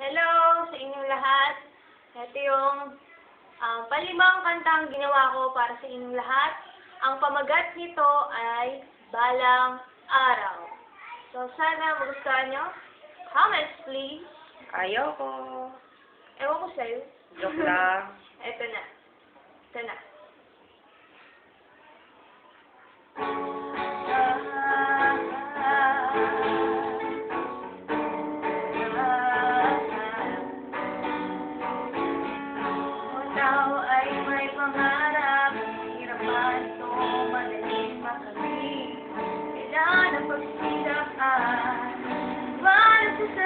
Hello sa inyong lahat. Ito yung ah, uh, palimang kantang ginawa ko para sa inyong lahat. Ang pamagat nito ay Balang Araw. So sana magustuhan nyo. Comments please. Ayoko. Ewan ko sa'yo. Joke lang. Ito na. Ito na.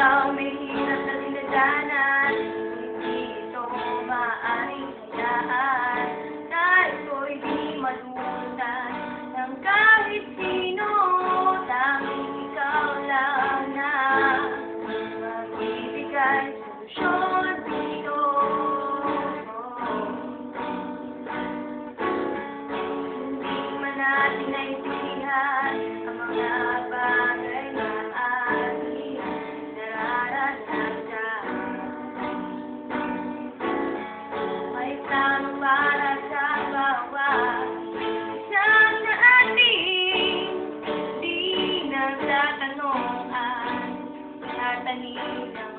ikaw may hirap na dinadana kanina.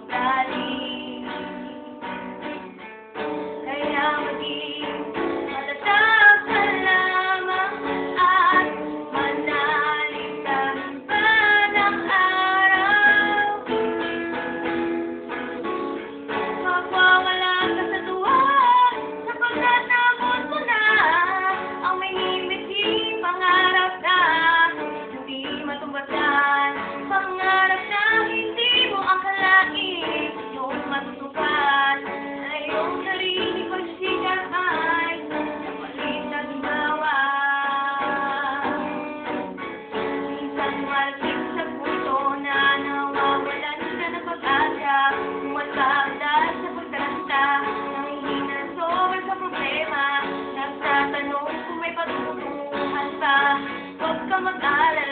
Come mag-alala.